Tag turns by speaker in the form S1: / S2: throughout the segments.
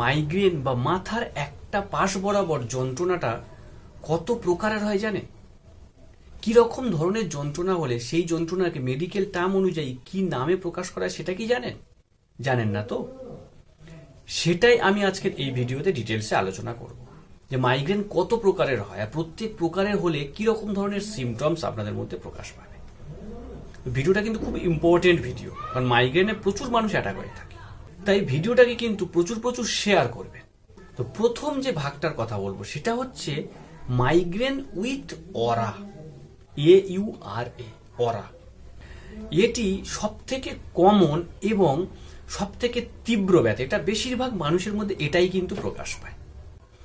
S1: Migraine বা মাথার একটা পাশ বরাবর যন্ত্রণাটা কত প্রকারের হয় জানে? কি রকম ধরনের যন্ত্রণা হলে সেই যন্ত্রণাকে মেডিকেল টার্ম অনুযায়ী কি নামে প্রকাশ করা সেটা কি জানেন? জানেন না তো? সেটাই আমি আজকের এই ভিডিওতে ডিটেলসে আলোচনা করব। যে মাইগ্রেন কত প্রকারের হয় আর প্রত্যেক প্রকারের হলে কি রকম ধরনের সিমটমস আপনাদের মধ্যে প্রকাশ পাবে। ভিডিওটা কিন্তু খুব ইম্পর্টেন্ট ভিডিও কারণ মাইগ্রেনে প্রচুর মানুষ অ্যাটাক হয়ে থাকে। তাই ভিডিওটাকে কিন্তু প্রচুর প্রচুর শেয়ার করবে। তো প্রথম যে ভাগটার কথা বলব, সেটা হচ্ছে migraine with aura A U R A aura এটি সব থেকে কমন এবং সব থেকে তীব্র ব্যথা। এটা বেশিরভাগ মানুষের মধ্যে এটাই কিন্তু প্রকাশ পায়।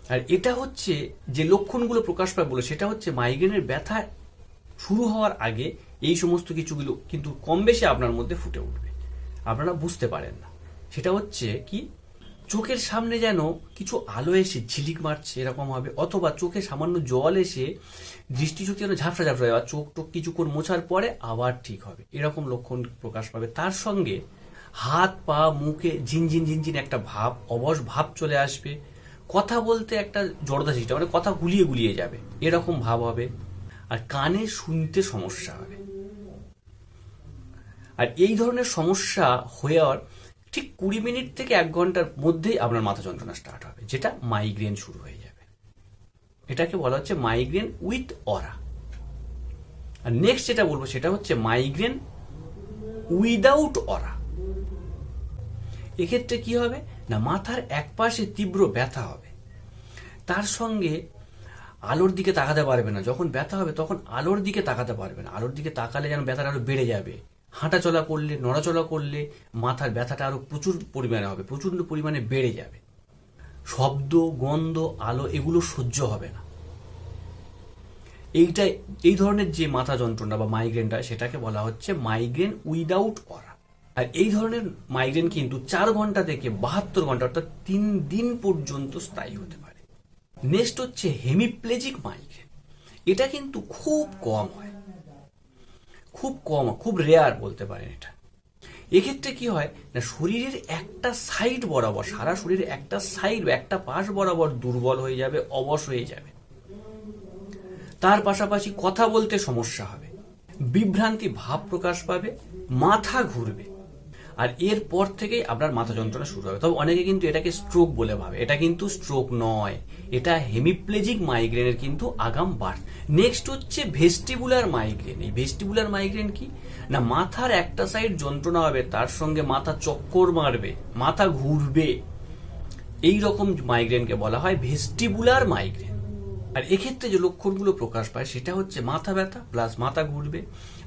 S1: আর এটা হচ্ছে যে লক্ষণগুলো প্রকাশ পায় বলে, সেটা হচ্ছে মাইগ্রেনের ব্যথা শুরু হওয়ার আগে এই সমস্ত কিছুগুলো কিন্তু কম বেশি আপনার মধ্যে ফুটে উঠবে। আপনারা বুঝতে পারেন না। সেটা হচ্ছে কি, চোখের সামনে যেন কিছু আলো এসে ঝিলিক মারছে এরকম হবে অথবা চোখে সামান্য জল এসে দৃষ্টিশক্তি যেন ঝাপসা ঝাপসা হবে চোখ টোক কিছুক্ষণ মোছার পরে আবার ঠিক হবে। এরকম লক্ষণ প্রকাশ পাবে। তার সঙ্গে হাত, পা, মুখে ঝিনঝিন ঝিনঝিন একটা ভাব, অবশ ভাব চলে আসবে। কথা বলতে একটা জড়তা সৃষ্টি মানে কথা গুলিয়ে গুলিয়ে যাবে। এরকম ভাব হবে। আর কানে শুনতে সমস্যা হবে। আর এই ধরনের সমস্যা হওয়ার ঠিক কুড়ি মিনিট থেকে এক ঘণ্টার মধ্যেই আপনার মাথা যন্ত্রণা স্টার্ট হবে, যেটা মাইগ্রেন শুরু হয়ে যাবে। এটাকে বলা হচ্ছে মাইগ্রেন উইথ অরা আর নেক্সট যেটা বলব সেটা হচ্ছে মাইগ্রেন উইদাউট অরা এক্ষেত্রে কি হবে? না, মাথার এক পাশে তীব্র ব্যথা হবে। তার সঙ্গে আলোর দিকে তাকাতে পারবে না। যখন ব্যথা হবে তখন আলোর দিকে তাকাতে পারবে না। আলোর দিকে তাকালে যেন ব্যথাটা আরও বেড়ে যাবে। হাঁটাচলা করলে নড়াচলা করলে মাথার ব্যথাটা আরও প্রচুর পরিমাণে হবে প্রচণ্ড পরিমাণে বেড়ে যাবে। শব্দ, গন্ধ, আলো এগুলো সহ্য হবে না। এইটাই, এই ধরনের যে মাথা যন্ত্রণা বা মাইগ্রেনটা সেটাকে বলা হচ্ছে মাইগ্রেন উইদাউট অরা আর এই ধরনের মাইগ্রেন কিন্তু চার ঘণ্টা থেকে বাহাত্তর ঘণ্টা, অর্থাৎ তিন দিন পর্যন্ত স্থায়ী হতে পারে। নেক্সট হচ্ছে হেমিপ্লেজিক মাইগ্রেন এটা কিন্তু খুব কম হয়। খুব কম, খুব রেয়ার বলতে পারেন এটা। এক্ষেত্রে কি হয়, না শরীরের একটা সাইড বরাবর, সারা শরীরের একটা সাইড একটা পাশ বরাবর দুর্বল হয়ে যাবে, অবশ হয়ে যাবে। তার পাশাপাশি কথা বলতে সমস্যা হবে। বিভ্রান্তি ভাব প্রকাশ পাবে, মাথা ঘুরবে। আর এর পর থেকেই আপনার মাথা যন্ত্রণা শুরু হবে। তবে অনেকে কিন্তু এটাকে স্ট্রোক বলে ভাবে। এটা কিন্তু স্ট্রোক নয়। এটা হেমিপ্লেজিক মাইগ্রেনের কিন্তু আগাম বার। নেক্সট হচ্ছে ভেস্টিবুলার মাইগ্রেন এই ভেস্টিবুলার মাইগ্রেন কি? না, মাথার একটা সাইড যন্ত্রণা হবে, তার সঙ্গে মাথা চক্কর মারবে, মাথা ঘুরবে। এই রকম মাইগ্রেনকে বলা হয় ভেস্টিবুলার মাইগ্রেন আর এক্ষেত্রে যে লক্ষণগুলো প্রকাশ পায়, সেটা হচ্ছে মাথা ব্যথা প্লাস মাথা ঘুরবে।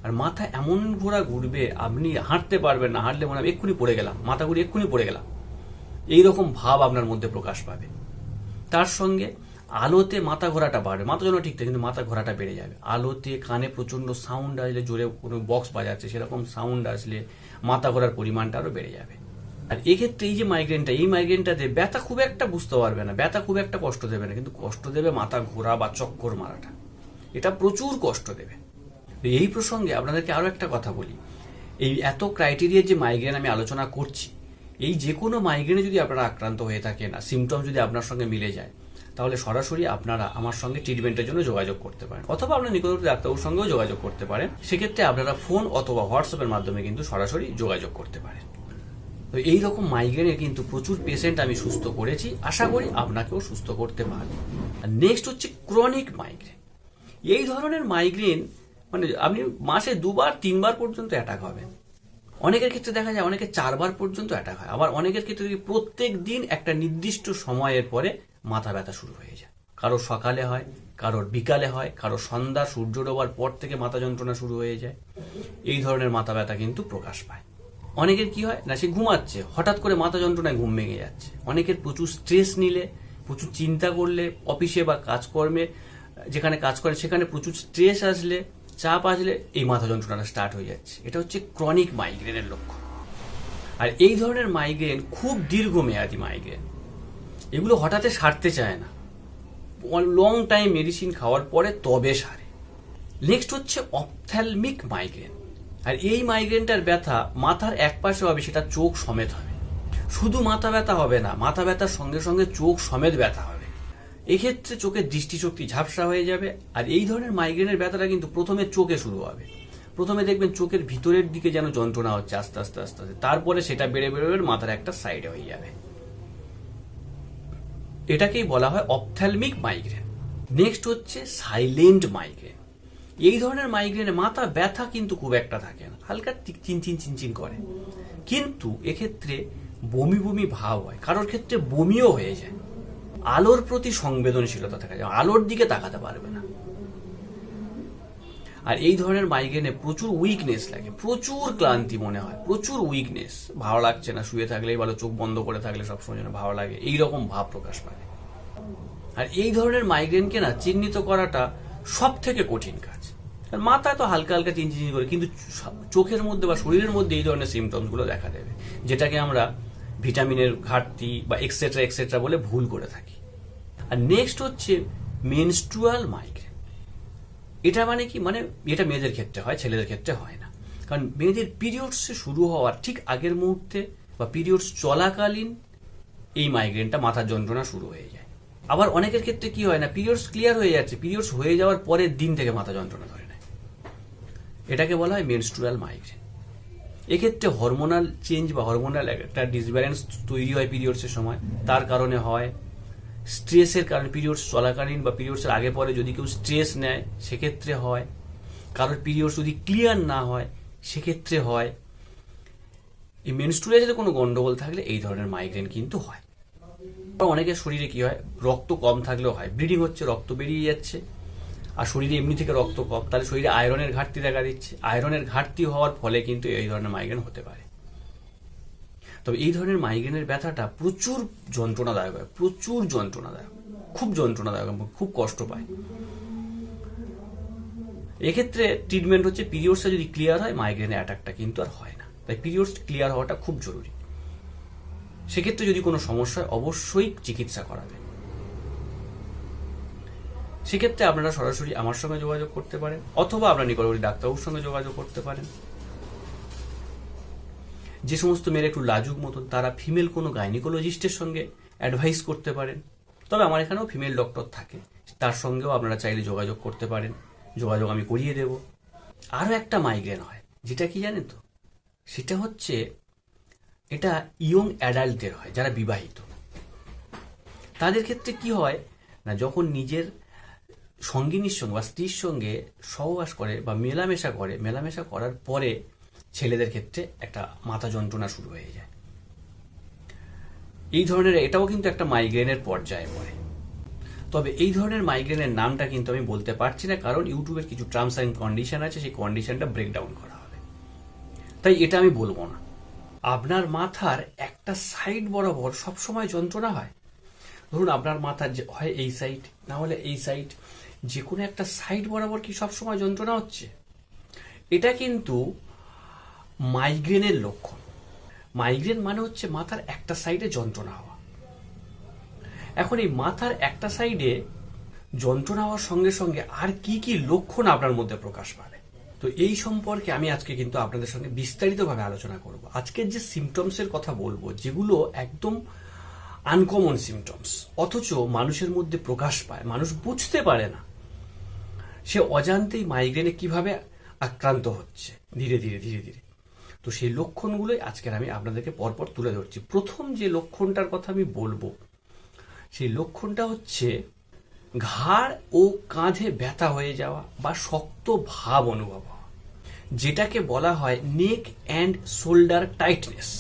S1: আর মাথা এমন ঘোরা ঘুরবে, আপনি হাঁটতে পারবেন না, হাঁটলে মনে হবে এক্ষুনি পড়ে গেলাম, মাথা ঘুরে এক্ষুনি পড়ে গেলাম। এইরকম ভাব আপনার মধ্যে প্রকাশ পাবে। তার সঙ্গে আলোতে মাথা ঘোরাটা বাড়বে। মাথা যেন ঠিক থাকে কিন্তু মাথা ঘোরাটা বেড়ে যাবে। আলোতে, কানে প্রচণ্ড সাউন্ড আসলে জোরে কোনো বক্স বাজাচ্ছে, সেরকম সাউন্ড আসলে মাথা ঘোরার পরিমাণটা আরও বেড়ে যাবে। আর এক্ষেত্রে এই যে মাইগ্রেনটা এই মাইগ্রেনটাতে ব্যথা খুব একটা বুঝতে পারবে না। ব্যথা খুব একটা কষ্ট দেবে না, কিন্তু কষ্ট দেবে মাথা ঘোরা বা চক্কর মারাটা। এটা প্রচুর কষ্ট দেবে। এই প্রসঙ্গে আপনাদেরকে আরও একটা কথা বলি। এই এত ক্রাইটেরিয়ার যে মাইগ্রেন আমি আলোচনা করছি এই যে কোনো মাইগ্রেনে যদি আপনারা আক্রান্ত হয়ে থাকেন আর সিমটম যদি আপনার সঙ্গে মিলে যায়, তাহলে সরাসরি আপনারা আমার সঙ্গে ট্রিটমেন্টের জন্য যোগাযোগ করতে পারেন। অথবা আপনার নিকটবর্তী ডাক্তারবাবুর সঙ্গেও যোগাযোগ করতে পারেন। সেক্ষেত্রে আপনারা ফোন অথবা হোয়াটসঅ্যাপের মাধ্যমে কিন্তু সরাসরি যোগাযোগ করতে পারেন। তো এই রকম মাইগ্রেনের কিন্তু প্রচুর পেশেন্ট আমি সুস্থ করেছি। আশা করি আপনাকেও সুস্থ করতে পারব। আর নেক্সট হচ্ছে ক্রনিক মাইগ্রেন এই ধরনের মাইগ্রেন মানে আপনি মাসে দুবার, তিনবার পর্যন্ত অ্যাটাক হবে। অনেকের ক্ষেত্রে দেখা যায় অনেকে চারবার পর্যন্ত অ্যাটাক হয়। আবার অনেকের ক্ষেত্রে প্রত্যেক দিন একটা নির্দিষ্ট সময়ের পরে মাথা ব্যথা শুরু হয়ে যায়। কারও সকালে হয় কারোর বিকালে হয়, কারও সন্ধ্যা সূর্য ডোবার পর থেকে মাথা যন্ত্রণা শুরু হয়ে যায়। এই ধরনের মাথা ব্যথা কিন্তু প্রকাশ পায়। অনেকের কি হয় না, সে ঘুমাচ্ছে, হঠাৎ করে মাথা যন্ত্রণায় ঘুম ভেঙে যাচ্ছে। অনেকের প্রচুর স্ট্রেস নিলে, প্রচুর চিন্তা করলে, অফিসে বা কাজকর্মে, যেখানে কাজ করে সেখানে প্রচুর স্ট্রেস আসলে চাপ আসলে এই মাথা যন্ত্রণাটা স্টার্ট হয়ে যাচ্ছে। এটা হচ্ছে ক্রনিক মাইগ্রেনের লক্ষণ। আর এই ধরনের মাইগ্রেন খুব দীর্ঘমেয়াদী মাইগ্রেন এগুলো হঠাৎ সারতে চায় না। লং টাইম মেডিসিন খাওয়ার পরে তবে সারে। নেক্সট হচ্ছে অপথ্যালমিক মাইগ্রেন আর এই মাইগ্রেনটার ব্যথা মাথার এক পাশে হবে, সেটা চোখ সমেত হবে। শুধু মাথা ব্যথা হবে না, মাথা ব্যথার সঙ্গে সঙ্গে চোখ সমেত ব্যথা হবে। এক্ষেত্রে চোখের দৃষ্টিশক্তি ঝাপসা হয়ে যাবে, আর এই ধরনের মাইগ্রেনের ব্যথাটা কিন্তু প্রথমে চোখে শুরু হবে। প্রথমে দেখবেন চোখের ভিতরের দিকে যেন যন্ত্রণা হচ্ছে আস্তে আস্তে আস্তে আস্তে। তারপরে সেটা বেড়ে বেড়ে মাথার একটা সাইডে হয়ে যাবে। এটাকেই বলা হয় অপথ্যালমিক মাইগ্রেন নেক্সট হচ্ছে সাইলেন্ট মাইগ্রেন এই ধরনের মাইগ্রেনে মাথা ব্যথা কিন্তু খুব একটা থাকে না। হালকা চিনচিন চিনচিন করে। কিন্তু এক্ষেত্রে বমি বমি ভাব হয়। কারোর ক্ষেত্রে বমিও হয়ে যায়। আলোর প্রতি সংবেদনশীলতা থাকা যায় আলোর দিকে তাকাতে পারবে না। আর এই ধরনের মাইগ্রেনে প্রচুর উইকনেস লাগে, প্রচুর ক্লান্তি মনে হয়, প্রচুর উইকনেস ভালো লাগছে না, শুয়ে থাকলেই ভালো চোখ বন্ধ করে থাকলে সবসময় যেন ভালো লাগে, এইরকম ভাব প্রকাশ পায়। আর এই ধরনের মাইগ্রেনকে না চিহ্নিত করাটা সব থেকে কঠিন কাজ। মাথা তো হালকা হালকা চিনচিন করে, কিন্তু চোখের মধ্যে বা শরীরের মধ্যে এই ধরনের সিমটমসগুলো দেখা দেবে, যেটাকে আমরা ভিটামিনের ঘাটতি বা এক্সেট্রা এক্সেট্রা বলে ভুল করে থাকি। আর নেক্সট হচ্ছে মেনস্ট্রুয়াল মাইগ্রেন এটা মানে কি? মানে এটা মেয়েদের ক্ষেত্রে হয়, ছেলেদের ক্ষেত্রে হয় না। কারণ মেয়েদের পিরিয়ডস শুরু হওয়ার ঠিক আগের মুহূর্তে বা পিরিয়ডস চলাকালীন এই মাইগ্রেনটা মাথার যন্ত্রণা শুরু হয়ে যায়। আবার অনেকের ক্ষেত্রে কি হয় না? পিরিয়ডস ক্লিয়ার হয়ে যাচ্ছে পিরিয়ডস হয়ে যাওয়ার পরের দিন থেকে মাথা যন্ত্রণা ধরে নেয়। এটাকে বলা হয় মেনস্ট্রুয়াল মাইগ্রেন এক্ষেত্রে হরমোনাল চেঞ্জ বা হরমোনাল একটা ডিসব্যালেন্স তৈরি হয় পিরিয়ডসের সময়। তার কারণে হয় স্ট্রেসের কারণে পিরিয়ডস চলাকালীন বা পিরিয়ডসের আগে পরে যদি কেউ স্ট্রেস নেয়, সেক্ষেত্রে হয়। কারোর পিরিয়ডস যদি ক্লিয়ার না হয়, সেক্ষেত্রে হয়। এই মেনস্ট্রুয়ালে কোনো গন্ডগোল থাকলে এই ধরনের মাইগ্রেন কিন্তু হয়। অনেকের শরীরে কি হয়, রক্ত কম থাকলেও হয়। ব্লিডিং হচ্ছে, রক্ত বেরিয়ে যাচ্ছে। আর শরীরে এমনি থেকে রক্ত কম। তাহলে শরীরে আয়রনের ঘাটতি দেখা দিচ্ছে। আয়রনের ঘাটতি হওয়ার ফলে কিন্তু এই ধরনের মাইগ্রেন হতে পারে। তবে এই ধরনের মাইগ্রেনের ব্যথাটা প্রচুর যন্ত্রণাদায়ক হয়, প্রচুর যন্ত্রণাদায়ক, খুব যন্ত্রণাদায়ক খুব কষ্ট পায়। এক্ষেত্রে ট্রিটমেন্ট হচ্ছে পিরিয়ডসটা যদি ক্লিয়ার হয় মাইগ্রেনের অ্যাটাকটা কিন্তু আর হয় না। তাই পিরিয়ডস ক্লিয়ার হওয়াটা খুব জরুরি। সেক্ষেত্রে যদি কোনো সমস্যা হয়, অবশ্যই চিকিৎসা করাবে সেক্ষেত্রে আপনারা সরাসরি আমার সঙ্গে যোগাযোগ করতে পারেন, অথবা আপনার নিকটবর্তী ডাক্তারবাবুর সঙ্গে যোগাযোগ করতে পারেন। যে সমস্ত মেয়েরা একটু লাজুক মতন, তারা ফিমেল কোনো গাইনিকোলজিস্টের সঙ্গে অ্যাডভাইস করতে পারেন। তবে আমার এখানেও ফিমেল ডক্টর থাকে। তার সঙ্গেও আপনারা চাইলে যোগাযোগ করতে পারেন। যোগাযোগ আমি করিয়ে দেব। আরও একটা মাইগ্রেন হয়। যেটা কি জানেন তো? সেটা হচ্ছে এটা ইয়ং অ্যাডাল্টদের হয়, যারা বিবাহিত। তাদের ক্ষেত্রে কি হয় না, যখন নিজের সঙ্গিনীর সঙ্গে বা স্ত্রীর সঙ্গে সহবাস করে বা মেলামেশা করে, মেলামেশা করার পরে ছেলেদের ক্ষেত্রে একটা মাথা যন্ত্রণা শুরু হয়ে যায়। এই ধরনের, এটাও কিন্তু একটা মাইগ্রেনের পর্যায়ে পড়ে। তবে এই ধরনের মাইগ্রেনের নামটা কিন্তু আমি বলতে পারছি না, কারণ ইউটিউবের কিছু টার্মস অ্যান্ড কন্ডিশন আছে, সেই কন্ডিশনটা ব্রেকডাউন করা হবে। তাই এটা আমি বলব না। আপনার মাথার একটা সাইড বরাবর সবসময় যন্ত্রণা হয়। ধরুন, আপনার মাথার হয় এই সাইড না হলে এই সাইড যে কোনো একটা সাইড বরাবর কি সবসময় যন্ত্রণা হচ্ছে? এটা কিন্তু মাইগ্রেনের লক্ষণ। মাইগ্রেন মানে হচ্ছে মাথার একটা সাইডে যন্ত্রণা হওয়া। এখন এই মাথার একটা সাইডে যন্ত্রণা হওয়ার সঙ্গে সঙ্গে আর কি কি লক্ষণ আপনার মধ্যে প্রকাশ পাবে তো এই সম্পর্কে আমি আজকে কিন্তু আপনাদের সঙ্গে বিস্তারিতভাবে আলোচনা করব। আজকের যে সিমটমসের কথা বলব, যেগুলো একদম আনকমন সিমটমস অথচ মানুষের মধ্যে প্রকাশ পায়। মানুষ বুঝতে পারে না সে অজান্তেই মাইগ্রেনে কীভাবে আক্রান্ত হচ্ছে। ধীরে ধীরে ধীরে ধীরে। তো সেই লক্ষণগুলোই আজকের আমি আপনাদেরকে পরপর তুলে ধরছি। প্রথম যে লক্ষণটার কথা আমি বলব, সেই লক্ষণটা হচ্ছে ঘাড় ও কাঁধে ব্যথা হয়ে যাওয়া বা শক্ত ভাব অনুভব যেটাকে বলা হয় নেক অ্যান্ড শোল্ডার টাইটনেস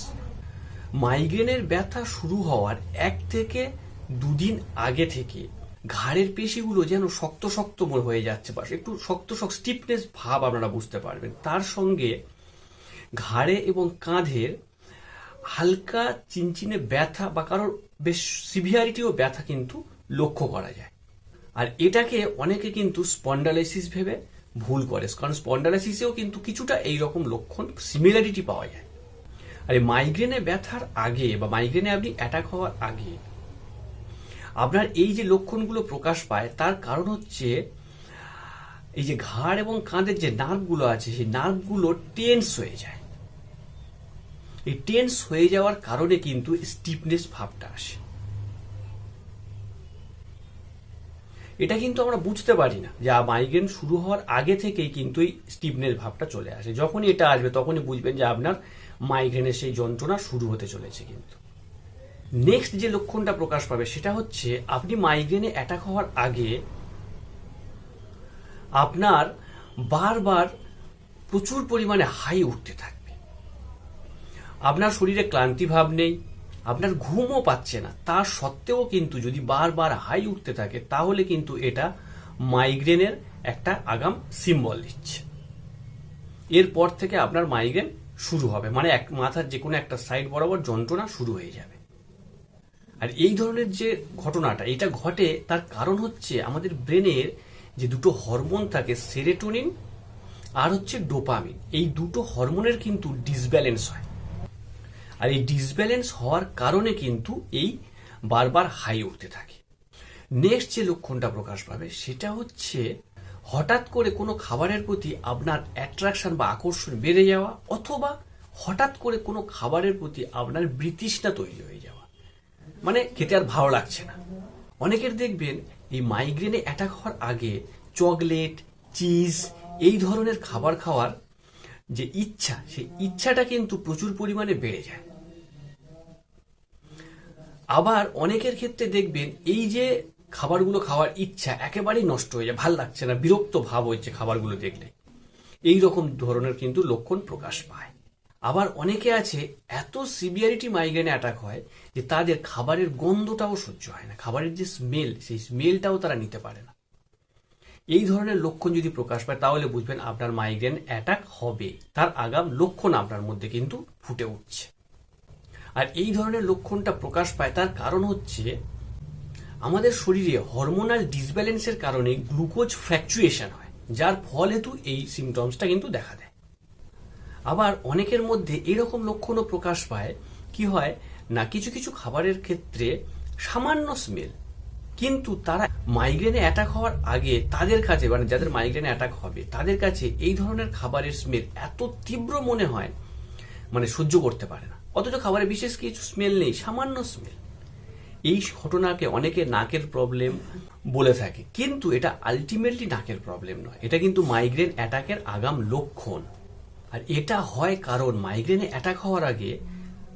S1: মাইগ্রেনের ব্যথা শুরু হওয়ার এক থেকে দুদিন আগে থেকে ঘাড়ের পেশিগুলো যেন শক্ত শক্ত হয়ে যাচ্ছে বা একটু শক্ত শক্ত স্টিফনেস ভাব আপনারা বুঝতে পারবেন। তার সঙ্গে ঘাড়ে এবং কাঁধের হালকা চিনচিনে ব্যথা বা কারোর বেশ সিভিয়ারিটিও ব্যথা কিন্তু লক্ষ্য করা যায়। আর এটাকে অনেকে কিন্তু স্পন্ডালাইসিস ভেবে ভুল করে, কারণ স্পন্ডালাইসিসেও কিন্তু কিছুটা এই রকম লক্ষণ সিমিলারিটি পাওয়া যায়। আর এই মাইগ্রেনে ব্যথার আগে বা মাইগ্রেনে আপনি অ্যাটাক হওয়ার আগে আপনার এই যে লক্ষণগুলো প্রকাশ পায়, তার কারণ হচ্ছে এই যে ঘাড় এবং কাঁধের যে নার্ভগুলো আছে, সেই নার্ভগুলো টেন্স হয়ে যায়। এই টেন্স হয়ে যাওয়ার কারণে কিন্তু স্টিফনেস ভাবটা আসে। এটা কিন্তু আমরা বুঝতে পারি না যে মাইগ্রেন শুরু হওয়ার আগে থেকেই কিন্তু এই স্টিফনেস ভাবটা চলে আসে। যখনই এটা আসবে তখনই বুঝবেন যে আপনার মাইগ্রেনের সেই যন্ত্রণা শুরু হতে চলেছে কিন্তু। নেক্সট যে লক্ষণটা প্রকাশ পাবে সেটা হচ্ছে আপনি মাইগ্রেনে অ্যাটাক হওয়ার আগে আপনার বারবার প্রচুর পরিমাণে হাই উঠতে থাকবে আপনার শরীরে ক্লান্তি ভাব নেই, আপনার ঘুমও পাচ্ছে না, তা সত্ত্বেও কিন্তু যদি বারবার হাই উঠতে থাকে, তাহলে কিন্তু এটা মাইগ্রেনের একটা আগাম সিম্বল দিচ্ছে। এরপর থেকে আপনার মাইগ্রেন শুরু হবে মানে এক মাথার যে কোনো একটা সাইড বরাবর যন্ত্রণা শুরু হয়ে যাবে। আর এই ধরনের যে ঘটনাটা, এটা ঘটে তার কারণ হচ্ছে আমাদের ব্রেনের যে দুটো হরমোন থাকে, সেরেটোনিন আর হচ্ছে ডোপামিন, এই দুটো হরমোনের কিন্তু ডিসব্যালেন্স হয়। আর এই ডিসব্যালেন্স হওয়ার কারণে কিন্তু এই বারবার হাই উঠতে থাকে। নেক্সট যে লক্ষণটা প্রকাশ পাবে, সেটা হচ্ছে হঠাৎ করে কোনো খাবারের প্রতি আপনার অ্যাট্রাকশন বা আকর্ষণ বেড়ে যাওয়া অথবা হঠাৎ করে কোনো খাবারের প্রতি আপনার বৃতৃষ্ণা তৈরি হয়ে যাওয়া। মানে খেতে আর ভালো লাগছে না। অনেকের দেখবেন এই মাইগ্রেনে অ্যাটাক হওয়ার আগে চকলেট চিজ এই ধরনের খাবার খাওয়ার যে ইচ্ছা, সেই ইচ্ছাটা কিন্তু প্রচুর পরিমাণে বেড়ে যায়। আবার অনেকের ক্ষেত্রে দেখবেন এই যে খাবারগুলো খাওয়ার ইচ্ছা একেবারেই নষ্ট হয়ে যায়, ভালো লাগছে না, বিরক্ত ভাব হচ্ছে খাবারগুলো দেখলে। এই রকম ধরনের কিন্তু লক্ষণ প্রকাশ পায়। আবার অনেকে আছে, এত সিভিয়ারিটি মাইগ্রেনে অ্যাটাক হয় যে তাদের খাবারের গন্ধটাও সহ্য হয় না, খাবারের যে স্মেল সেই স্মেলটাও তারা নিতে পারে না। এই ধরনের লক্ষণ যদি প্রকাশ পায়, তাহলে বুঝবেন আপনার মাইগ্রেন অ্যাটাক হবে। তার আগাম লক্ষণ আপনার মধ্যে কিন্তু ফুটে উঠছে। আর এই ধরনের লক্ষণটা প্রকাশ পায়, তার কারণ হচ্ছে আমাদের শরীরে হরমোনাল ডিসব্যালেন্সের কারণে গ্লুকোজ ফ্র্যাকচুয়েশন হয়, যার ফল হেতু এই সিমটমসটা কিন্তু দেখা দেয়। আবার অনেকের মধ্যে এরকম লক্ষণও প্রকাশ পায়, কি হয় না কিছু কিছু খাবারের ক্ষেত্রে সামান্য স্মেল কিন্তু তারা মাইগ্রেনে অ্যাটাক হওয়ার আগে তাদের কাছে মানে যাদের মাইগ্রেনে অ্যাটাক হবে, তাদের কাছে এই ধরনের খাবারের স্মেল এত তীব্র মনে হয় মানে সহ্য করতে পারে না। অথচ খাবারে বিশেষ কিছু স্মেল নেই, সামান্য স্মেল এই ঘটনাকে অনেকে নাকের প্রবলেম বলে থাকে। কিন্তু এটা আলটিমেটলি নাকের প্রবলেম নয়। এটা কিন্তু মাইগ্রেন অ্যাটাকের আগাম লক্ষণ। আর এটা হয় কারণ মাইগ্রেনে অ্যাটাক হওয়ার আগে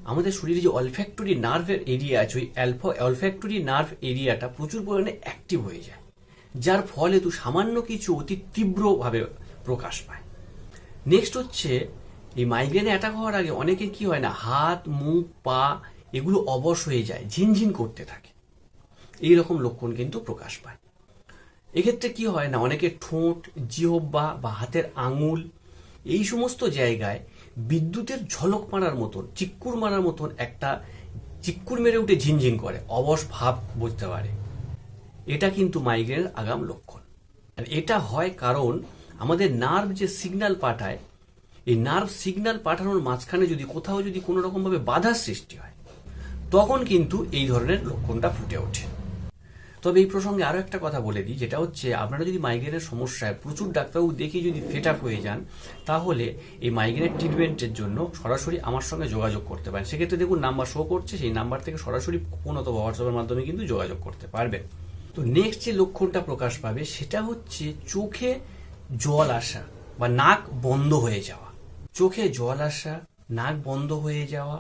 S1: আমাদের শরীরে যে অলফ্যাক্টরি নার্ভের এরিয়া আছে, ওই অ্যালফা অলফ্যাক্টরি নার্ভ এরিয়াটা প্রচুর পরিমাণে অ্যাক্টিভ হয়ে যায়। যার ফলে তো সামান্য কিছু অতি তীব্রভাবে প্রকাশ পায়। নেক্সট হচ্ছে এই মাইগ্রেনে অ্যাটাক হওয়ার আগে অনেকের কি হয় না, হাত, মুখ, পা, এগুলো অবশ হয়ে যায়, ঝিনঝিন করতে থাকে। এই রকম লক্ষণ কিন্তু প্রকাশ পায়। এক্ষেত্রে কি হয় না অনেকের ঠোঁট জিহব্বা বা হাতের আঙুল, এই সমস্ত জায়গায় বিদ্যুতের ঝলক মারার মতন, চিক্কুর মারার মতন একটা চিক্কুর মেরে উঠে ঝিনঝিন করে, অবশ ভাব বুঝতে পারে। এটা কিন্তু মাইগ্রেনের আগাম লক্ষণ। আর এটা হয় কারণ আমাদের নার্ভ যে সিগন্যাল পাঠায় এই নার্ভ সিগন্যাল পাঠানোর মাঝখানে যদি কোথাও যদি কোনো রকমভাবে বাধার সৃষ্টি হয়, তখন কিন্তু এই ধরনের লক্ষণটা ফুটে ওঠে। তবে এই প্রসঙ্গে আরও একটা কথা বলে দিই, যেটা হচ্ছে আপনারা যদি মাইগ্রেনের সমস্যায় প্রচুর ডাক্তারবাবু দেখে যদি ফেট আপ হয়ে যান, তাহলে এই মাইগ্রেনের ট্রিটমেন্টের জন্য সরাসরি আমার সঙ্গে যোগাযোগ করতে পারেন। সেক্ষেত্রে দেখুন নাম্বার শো করছে, সেই নাম্বার থেকে সরাসরি ফোন অথবা হোয়াটসঅ্যাপের মাধ্যমে কিন্তু যোগাযোগ করতে পারবেন। তো নেক্সট যে লক্ষণটা প্রকাশ পাবে, সেটা হচ্ছে চোখে জল আসা বা নাক বন্ধ হয়ে যাওয়া। চোখে জল আসা, নাক বন্ধ হয়ে যাওয়া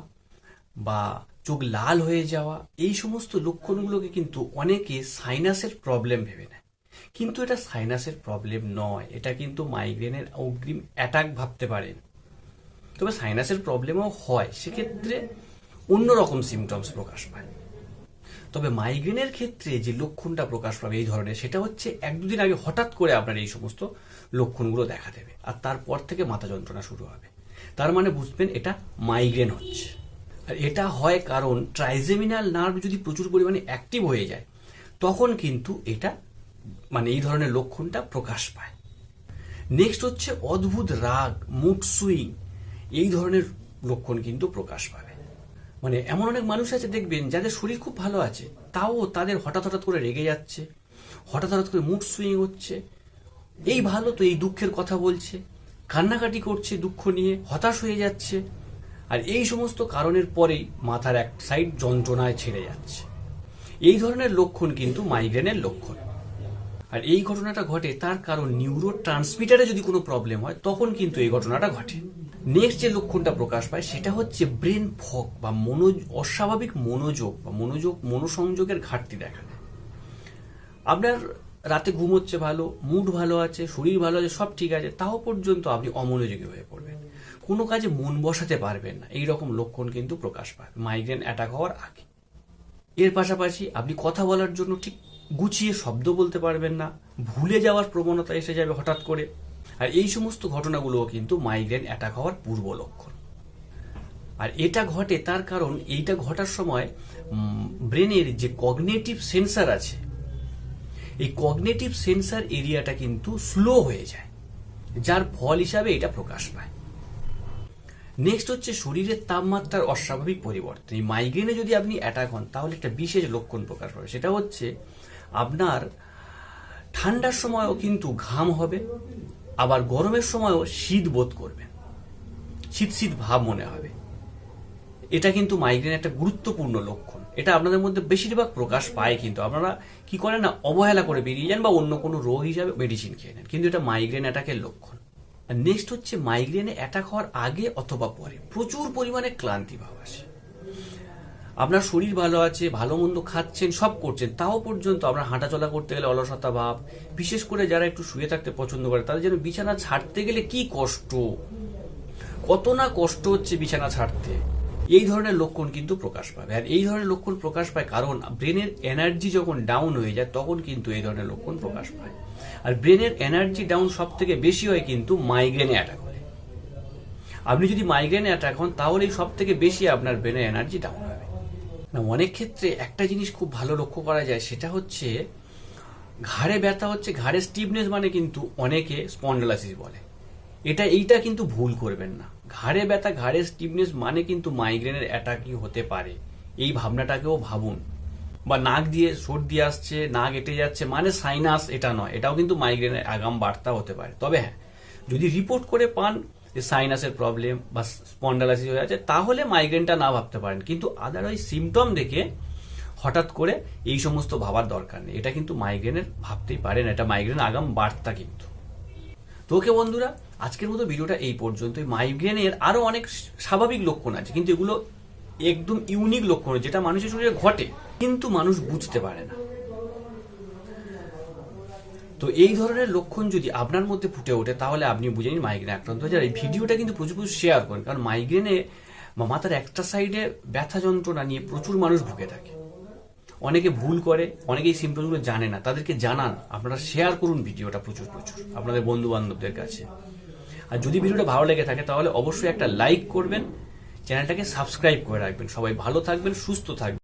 S1: বা চোখ লাল হয়ে যাওয়া, এই সমস্ত লক্ষণগুলোকে কিন্তু অনেকে সাইনাসের প্রবলেম ভেবে নেয়। কিন্তু এটা সাইনাসের প্রবলেম নয়, এটা কিন্তু মাইগ্রেনের অগ্রিম অ্যাটাক ভাবতে পারেন তবে সাইনাসের প্রবলেমও হয়, সেক্ষেত্রে অন্যরকম সিমটমস প্রকাশ পায়। তবে মাইগ্রেনের ক্ষেত্রে যে লক্ষণটা প্রকাশ পাবে এই ধরনের, সেটা হচ্ছে এক দুদিন আগে হঠাৎ করে আপনার এই সমস্ত লক্ষণগুলো দেখা দেবে আর তারপর থেকে মাথা যন্ত্রণা শুরু হবে। তার মানে বুঝবেন এটা মাইগ্রেন হচ্ছে। আর এটা হয় কারণ ট্রাইজেমিনাল নার্ভ যদি প্রচুর পরিমাণে অ্যাক্টিভ হয়ে যায়, তখন কিন্তু এটা মানে এই ধরনের লক্ষণটা প্রকাশ পায়। নেক্সট হচ্ছে অদ্ভুত রাগ মুড সুইং এই ধরনের লক্ষণ কিন্তু প্রকাশ পাবে। মানে এমন অনেক মানুষ আছে দেখবেন যাদের শরীর খুব ভালো আছে, তাও তাদের হঠাৎ হঠাৎ করে রেগে যাচ্ছে, হঠাৎ হঠাৎ করে মুড সুইং হচ্ছে। এই ভালো তো এই দুঃখের কথা বলছে, কান্নাকাটি করছে দুঃখ নিয়ে, হতাশ হয়ে যাচ্ছে। আর এই সমস্ত কারণের পরেই মাথার এক সাইড যন্ত্রণায় ছেড়ে যাচ্ছে। এই ধরনের লক্ষণ কিন্তু মাইগ্রেনের লক্ষণ। আর এই ঘটনাটা ঘটে তার কারণ নিউরো ট্রান্সমিটারে যদি কোনো প্রবলেম হয়, তখন কিন্তু এই ঘটনাটা ঘটে। নেক্সট যে লক্ষণটা প্রকাশ পায়, সেটা হচ্ছে ব্রেন ফক বা মনো অস্বাভাবিক মনোযোগ বা মনোযোগ, মনোসংযোগের ঘাটতি দেখা দেয়। আপনার রাতে ঘুম হচ্ছে ভালো মুড ভালো আছে, শরীর ভালো আছে, সব ঠিক আছে, তাও পর্যন্ত আপনি অমনোযোগী হয়ে পড়বেন। কোনো কাজে মন বসাতে পারবেন না। এই রকম লক্ষণ কিন্তু প্রকাশ পায়। মাইগ্রেন অ্যাটাক হওয়ার আগে। এর পাশাপাশি আপনি কথা বলার জন্য ঠিক গুছিয়ে শব্দ বলতে পারবেন না। ভুলে যাওয়ার প্রবণতা এসে যাবে হঠাৎ করে। আর এই সমস্ত ঘটনাগুলোও কিন্তু মাইগ্রেন অ্যাটাক হওয়ার পূর্ব লক্ষণ। আর এটা ঘটে তার কারণ এইটা ঘটার সময় ব্রেনের যে কগনেটিভ সেন্সার আছে, এই কগনেটিভ সেন্সার এরিয়াটা কিন্তু স্লো হয়ে যায়, যার ফল হিসাবে এটা প্রকাশ পায়। নেক্সট হচ্ছে শরীরের তাপমাত্রার অস্বাভাবিক পরিবর্তন। এই মাইগ্রেনে যদি আপনি অ্যাটাক হন, তাহলে একটা বিশেষ লক্ষণ প্রকাশ পাবে। সেটা হচ্ছে, আপনার ঠান্ডার সময়ও কিন্তু ঘাম হবে আবার গরমের সময়ও শীত বোধ করবেন। শীত শীত ভাব মনে হবে। এটা কিন্তু মাইগ্রেন একটা গুরুত্বপূর্ণ লক্ষণ। এটা আপনাদের মধ্যে বেশিরভাগ প্রকাশ পায় কিন্তু আপনারা কি করেন না, অবহেলা করে বেরিয়ে যান বা অন্য কোনো রোগ হিসাবে মেডিসিন খেয়ে নেন। কিন্তু এটা মাইগ্রেন অ্যাটাকের লক্ষণ। নেক্সট হচ্ছে মাইগ্রেনে অ্যাটাক হওয়ার আগে অথবা পরে প্রচুর পরিমাণে ক্লান্তি ভাব আসে। আপনার শরীর ভালো আছে, ভালো মন্দ খাচ্ছেন, সব করছেন, তাও পর্যন্ত আপনার হাঁটাচলা করতে গেলে অলসতা ভাব, বিশেষ করে যারা একটু শুয়ে থাকতে পছন্দ করে, তাদের যেন বিছানা ছাড়তে গেলে কি কষ্ট? কত না কষ্ট হচ্ছে বিছানা ছাড়তে। এই ধরনের লক্ষণ কিন্তু প্রকাশ পাবে। আর এই ধরনের লক্ষণ প্রকাশ পায় কারণ ব্রেনের এনার্জি যখন ডাউন হয়ে যায়, তখন কিন্তু এই ধরনের লক্ষণ প্রকাশ পায়। আর ব্রেনের এনার্জি ডাউন সব থেকে বেশি হয় কিন্তু মাইগ্রেনে অ্যাটাক হলে আপনি যদি মাইগ্রেনে অ্যাটাক হন, তাহলেই সব থেকে বেশি আপনার ব্রেনের এনার্জি ডাউন অনেক ক্ষেত্রে একটা জিনিস খুব ভালো লক্ষ্য করা যায়, সেটা হচ্ছে ঘাড়ে ব্যথা হচ্ছে, ঘাড়ে স্টিফনেস মানে কিন্তু অনেকে স্পন্ডলাইসিস বলে। এটা, এইটা কিন্তু ভুল করবেন না। ঘাড়ে ব্যথা, ঘাড়ে স্টিফনেস মানে কিন্তু মাইগ্রেনের অ্যাটাকই হতে পারে। এই ভাবনাটাকেও ভাবুন। বা নাক দিয়ে সর্দি আসছে, নাক এটে যাচ্ছে মানে সাইনাস এটা নয়, এটাও কিন্তু মাইগ্রেনের আগাম বার্তা হতে পারে। তবে হ্যাঁ যদি রিপোর্ট করে পান যে সাইনাসের প্রবলেম বা স্পন্ডালাইসিস হয়ে আছে, তাহলে মাইগ্রেনটা না ভাবতে পারেন। কিন্তু আদারওয়াইজ সিমটম দেখে হঠাৎ করে এই সমস্ত ভাবার দরকার নেই। এটা কিন্তু মাইগ্রেনের ভাবতেই পারেন। এটা মাইগ্রেন আগাম বার্তা কিন্তু। তো ওকে বন্ধুরা, আজকের মতো ভিডিওটা এই পর্যন্তই। মাইগ্রেনের আরও অনেক স্বাভাবিক লক্ষণ আছে, কিন্তু এগুলো একদম ইউনিক লক্ষণ যেটা মানুষের শরীরে ঘটে। কিন্তু মানুষ বুঝতে পারে না। তো এই ধরনের লক্ষণ যদি আপনার মধ্যে ফুটে ওঠে, তাহলে আপনি বুঝে নিন মাইগ্রেন আক্রান্ত হয়েছে আর এই ভিডিওটা কিন্তু প্রচুর প্রচুর শেয়ার করেন, কারণ মাইগ্রেনে মাথার একটা সাইডে ব্যথা যন্ত্রণা নিয়ে প্রচুর মানুষ ভুগে থাকে। অনেকে ভুল করে অনেকে এই সিমটমগুলো জানে না। তাদেরকে জানান, আপনারা শেয়ার করুন ভিডিওটা প্রচুর প্রচুর, আপনাদের বন্ধু বান্ধবদের কাছে। আর যদি ভিডিওটা ভালো লেগে থাকে, তাহলে অবশ্যই একটা লাইক করবেন, চ্যানেলটাকে সাবস্ক্রাইব করে রাখবেন। সবাই ভালো থাকবেন, সুস্থ থাকবেন।